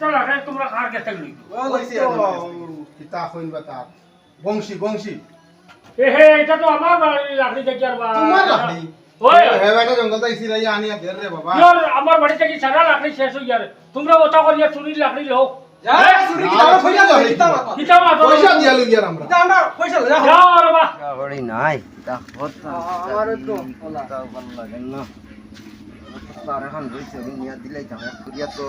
চল আগে তোমরা কার গেছে লই কিতা কইন বা তার। বংশী বংশী। এ হে এটা তো আমার লাকড়ি দেখি আর তোমার লাকড়ি? ওই। হে বেটা জঙ্গল তাই সিলাই আনিয়া দের রে বাবা। ইয়ার আমার বাড়ি থেকে সারা লাকড়ি শেষ হয়ে যাবে তোমরা ওটা করিয়া চুরির লাকড়ি লোক যা চুরি পয়সা রে তার এখন রয়েছে আমি নিয়ে দিলে জামা করিয়া তো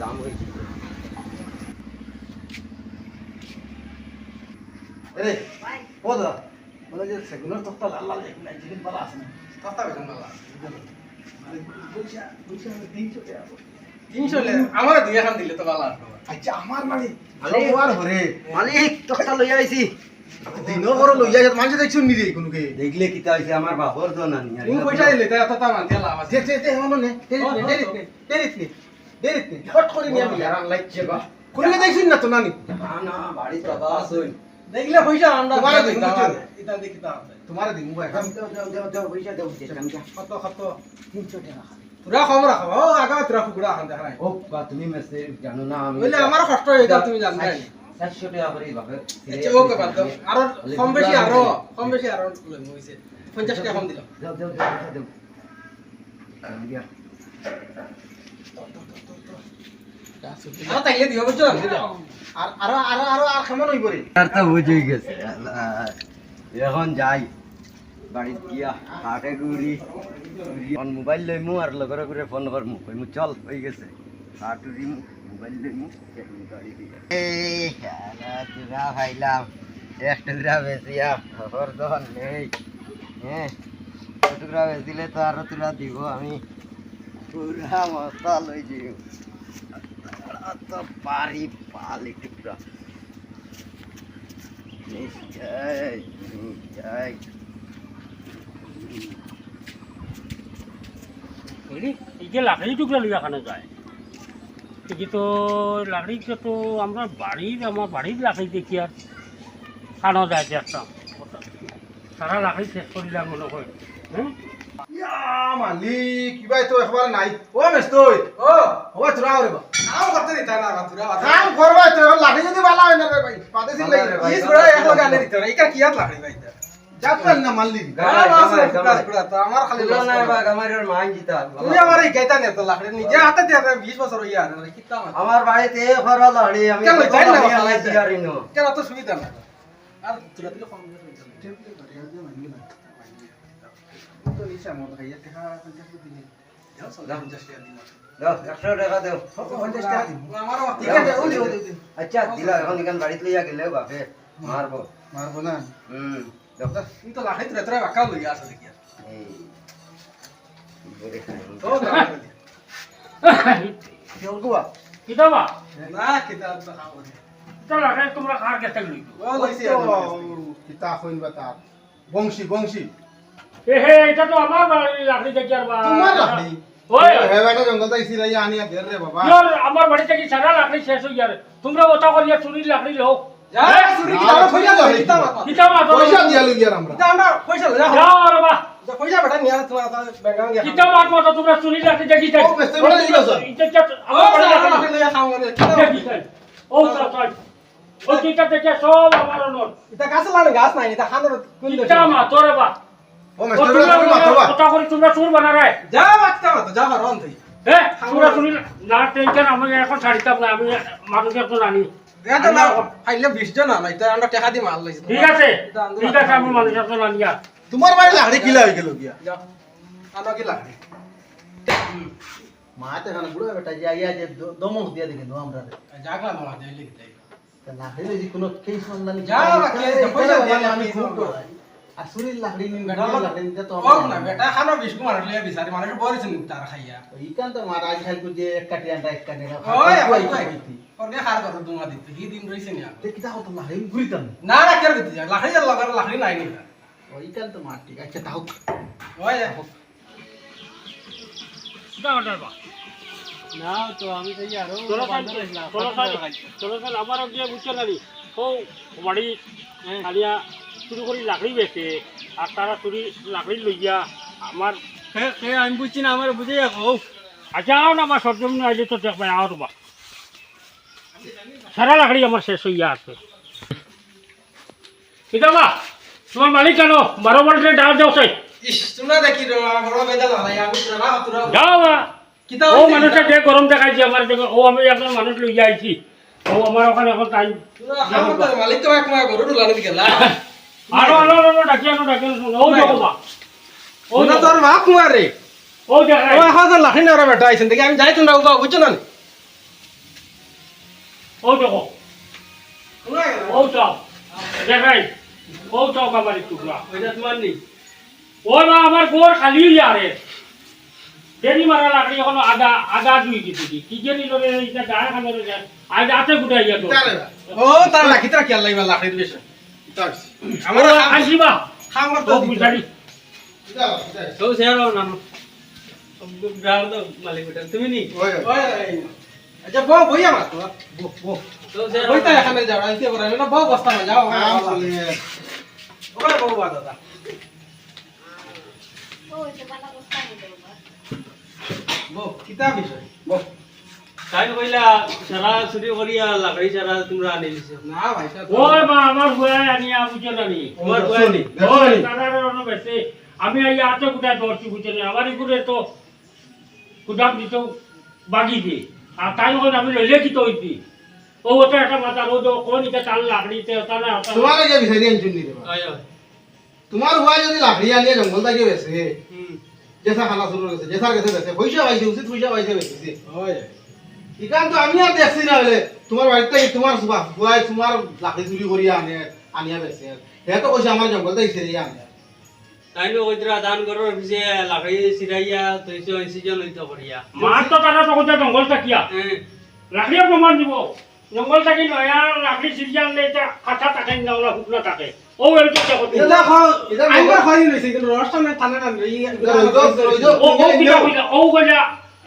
দাম হয়েছে আরে ও দা বলে যে সেগুলোর তক্তা লাল লাল দেখুন জিনিস পালা আছে না কথা কইতাম না পয়সা পয়সা 300 টাকা 300 লে আমার দুই এখন দিলে তো ভালো আচ্ছা আমার মানে মালিক। সবার মালিক তোরটা লইয়া আইছি। দিনও বড় লইয়া যাত মানুষ দেখছুন নি রে কোনো কে দেখলে কিতা হইছে আমার বাপর তো না নিয়া তুমি পয়সা দিলে তা তো মান দিয়া লাভ আছে। যে যে যে আমার নে। দেরিত নে দেরিত নে দেরিত নে দেরিত করে নিয়ে মিলা ইয়ারান লাগছে বা কোনো দেখছুন না তো নানি? না না বাড়ি তো বাস হই দেখলে পয়সা আমরা তোমার দিন দিতাম দেখি তা তোমার দিন মোবাইল। যাও যাও যাও যাও পয়সা দাও কত কত? 300 টাকা। তুরা রাখো। ও আগা তুরা ও বা তুমি মেসে জানো না আমি বলে আমার কষ্ট হয়ে গেল তুমি জানো না 400 টাকা করে আচ্ছা ওকে বাদ দাও। আরও কম বেশি আরও কম বেশি আরও লই হইছে 50 টাকা কম দিলাম। দাও আর তাইলে দিও বুঝছ? আর আর আর আর কেমন হইব রে? আর তো বুঝেই গেছে এখন যাই। বাড়িত গিয়া হাটে ঘুরি। মোবাইল আর লগরে করে ফোন করমু কইমু চল হয়ে গেছে। হাট উড়িমু মোবাইল লইমু গাড়ি দিয়া এই বেশিয়া খবর তো নেই। হ্যাঁ টুকরা বেশিলে তো আরও দিব আমি। পুরা মস্তা লই যাই তো পারি পালি টুকরা নিশ্চয় নিশ্চয়। বুঝলি এই যে লাকড়ি টুকরা লিয়া খানে যায় এই তো লাকড়িকে তো আমরা বাড়ির আমার বাড়ির লাকড়ি দেখি আর খানো যায় যে একটা। সারা লাকড়ি শেষ করিলাম মনে হয় হ্যাঁ? মালিক কিবা তো একবার নাই। ও মেস্তই ও ও তুরা রে বা। কাম করতে দিতা না তুরা কাম করবা তো লাগি যদি বালা হয় না রে ভাই পাতে দিন লাগি ভাই, ইস বড় এক আনে দিতে না। ইকা কিয়াত লাগি ভাই? যাত্রান না গামাই। আমার খালি না করে। বা গামারের মান জিতা। তুমি আমার এই গাইতা নে তো লাকড়ি নিজে হাতে দিয়ে 20 বছর হইয়া আর কিতা আমার বাড়িতে ফরা লাড়ি আমি কেন যাই না আমি দিয়ারি নো কেন তো সুবিধা না আর তুরা দিলে কম তো নিচে মত খাইয়া দেখা দিলে। দাও। 100 টাকা দাও আমারও ঠিক আছে ওই ওই আচ্ছা দিলা এখন এখান বাড়িতে লইয়া গেলে বাপে মারবো। মারবো না। হুম। দাও তুমি তো লাকড়ি তুরা তুরা বাকা লইয়া বংশী বংশী। এটা তো আমার বাড়ি লাকড়ি দেখি আর তোমার লাকড়ি ওই হে বেটা জঙ্গল তাই সিলাই আনিয়া দের রে বাবা। আমার বাড়ি থেকে সারা লাকড়ি শেষ হয়ে যাবে তোমরা ওটা করিয়া চুরির লাকড়ি লোক চুরি তোমার চুরির লাকড়ি দেখি ও, স্যার। ও লাকড়ি লইয়া খাও কিতা দেখি দেখে। সব আমার অনর এটা গাছ লাগানো গাছ নাই এটা খানোর কোন কিতা মাত রে বা। ও ও মেস্তই তোমরা তুমি মাথা করে তোমরা চুর বানা রে যা বাচ্চা মত যা রন তুই হ্যাঁ তোমরা চুরি না টেনশন আমি এখন ছাড়িতাম না আমি মানুষ একজন আনি এটা না খাইলে 20 জন। না এটা আমরা টাকা দি মাল লইছি ঠিক আছে। ঠিক আছে আমি মানুষ একজন আনিয়া তোমার বাড়ি লাকড়ি কিলা হই গেল গিয়া। যা আনো কি লাগবে মাতে খানা বুড়ো বেটা যে আইয়া যে দমক দিয়া দেখে নো আমরা। জাগলা মামা দিলে কি তাই লাকড়ি লইছি কোনো কেস মানলানি যা পয়সা দিয়ে আমি খুব খুব আর নিন বেটা বেটা নিতে তো ওক না বেটা খানো 20 কুমার লিয়া বিচারি মানুষ বরিছেন তার খাইয়া। ইকান তো মারা আজ খাই যে এক কাটি আন্ডা এক কাটি ওই ওই ওর কে হার করো দুমা দিতে হি দিন রইছে নি তে কিটা হতো লাকড়ি ঘুরিতাম না না কেন দিতে লাখড়ি আর লাগার লাখড়ি নাই নি। ও ইকান তো মার ঠিক আচ্ছা তাও ওই দাও দাও বা? না তো আমি তো আরও চলো চলো চলো চলো আমারও গিয়ে বুঝতে নানি ও বাড়ি আলিয়া চুরি করে লাকড়ি বেচে আর তারা চুরি লাকড়ি লইয়া আমার আমি বুঝছি না আমার বুঝে যাব আচ্ছা আও না আমার সরজমিন আইলে তো দেখবে আও তোমা সারা লাকড়ি আমার শেষ হইয়া আছে এটা বা তোমার মালিক কেন? বারো বলছে ডাল যাও সেই ও মানুষের যে গরম দেখাইছে আমার দেখো ও আমি এখন মানুষ লইয়া আইছি। ও আমার ওখানে এখন টাইম মালিক তো এক মাস গরু ডুলানি গেলা। আরও আরও আরও ডাকি আনো ডাকি ও দেখো বা ও তোর বাপ মারে ও এখন লাখি না বেটা আইছেন দেখি আমি যাই তোমরা বুঝছ না? ও দেখো ও চাও দেখাই ও চাও কাবারি টুকরা ওইটা তোমার নেই ও না আমার গোর খালি যারে দেরি মারা লাকড়ি এখন আদা আদা দুই কিছু দি কি যে নিল রে এটা গায়ে খানে রে আজ আছে গুটাই গিয়া ও তার লাখি তোরা কি আল্লাহ লাখি বেশ আমার আমার আসিবা খাম ও বুঝারি তো শেয়ার না গ্রাম তো মালিক তুমি নি ওই আচ্ছা বউ বই আমার তো। বইতা এখানে যাও আইতে পারে না বউ বস্তা না যাও। ওখানে বউ বাদ দাদা। বউ কিতা বিষয়? বউ তাই কইলা সারা চুরি করিয়া লাকড়ি সারা তোমরা আনি দিছো। না ভাই ও মা আমার হুয়া আনিয়া বুঝে না তোমার ওই দাদার অন্য বেশি। আমি গুটাই দরছি বুঝে আমার ইগুরে তো গুদাম দিত বাগি দি আর তাই ওখানে আমি লইলে কি ও ওটা একটা মাথা ও তো কোন ইটা চাল লাকড়িতে না। তোমার যে বিচারি আনছুন নি তোমার হুয়া যদি লাকড়ি আনিয়ে জঙ্গল থেকে বেছে হুম জেসা খানা শুরু গেছে জেসার কাছে বেছে পয়সা পাইছে উচিত পয়সা পাইছে বেশি ওই ইকান তো আমি আর দেখছি না বলে তোমার বাড়িতে তোমার হুয়াই তোমার লাকড়ি চুরি করিয়া আনে আনিয়া বেছে হে তো কইছে আমার জঙ্গল থেকে ছেড়ে আনে তাই নো কইতরা দান পিছে লাকড়ি সিরাইয়া তৈছো সিজন হইতো করিয়া মার তো তারা তো হ্যাঁ। প্রমাণ দিব। জঙ্গল থাকি নয়া লাকড়ি সিরিয়া আনলে এটা কাঁচা থাকে না ওরা শুকনো থাকে। ও এর তো দেখো এটা দেখো। এটা আইবার খাই লইছে কিন্তু রসটা না টানে না ও ও কি কইলা ও কইলা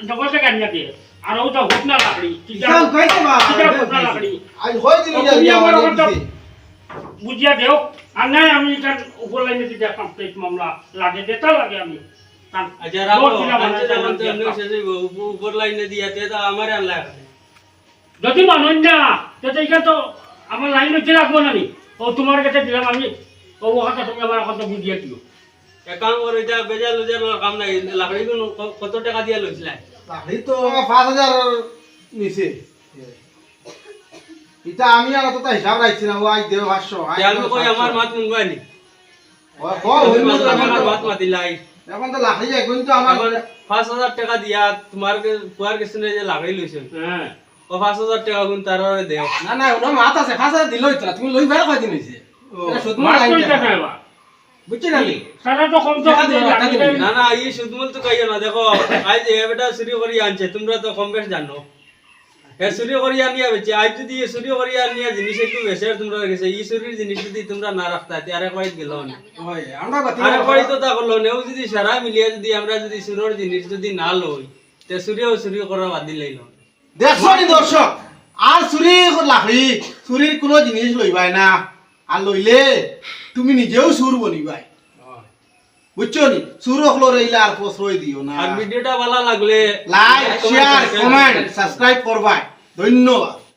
জঙ্গল থেকে আনিয়া দিয়ে। আর ও তো লাকড়ি বা? কিটা লাকড়ি। ওখানটা বুঝিয়া দেও আর নাই আমি এখান উপর লাইনে দিতে কমপ্লিট মামলা লাগে যেটা লাগে আমি। উপর লাইনে দিয়া তে আমার আনলা যদি মানুষ না তাতে এখানে তো আমার লাইন হচ্ছে রাখব না নি ও তোমার কাছে দিলাম আমি ও ওখানে তুমি আমার ওখানে বুঝিয়ে দিও। কাম করো এটা বেজাল উজাল কাম নাই। লাকড়ি কোন কত টাকা দিয়া লইছিলা? লাকড়ি তো পাঁচ হাজার নিছে। এটা আমি আর অতটা হিসাব রাখছি না ও আজ দেব পাঁচশো আমি কই আমার। মাত শুনবাই নি ও, তো আমার তো- মাত এখন তো যাই কিন্তু আমার এখন পাঁচ হাজার টাকা দিয়া তোমার কুয়ার কিছু যে লাকড়ি লইছেন হ্যাঁ। ও পাঁচ হাজার টাকা গুণ তার দেও। না না ওনা মাত আছে খাসা দিল ইতরা তুমি লই বের কয় দিন হইছে এটা সুদ মার লাইন তো এটা নাই বা বুঝছি না সারা তো কম তো টাকা না না এই সুদমূল তো কইও না দেখো আজ এ বেটা করি আনছে তোমরা তো কম বেশ জানো। চুরি করি আনিয়া বেচে আজ যদি চুরি জিনিস একটু বেচে তোমরা গেছে এই চুরির জিনিস যদি তোমরা না রাখতা আরে কয়েক গেল না ওই আমরা বাতি আরে কয়েক তো তা করল নেও যদি সারা মিলিয়ে যদি আমরা যদি চুরির জিনিস যদি না লই তে চুরিও চুরি করা বাদ দিলেই না দেখছ দর্শক আর চুরি লাকড়ি চুরির কোনো জিনিস লইবাই না। আর লইলে তুমি নিজেও চুর বনিবাই। বুঝছ নি? চুর হলো রইলে আর প্রশ্রয় দিও না। আর ভিডিওটা ভালো লাগলে লাইক শেয়ার কমেন্ট সাবস্ক্রাইব করবাই। ধন্যবাদ।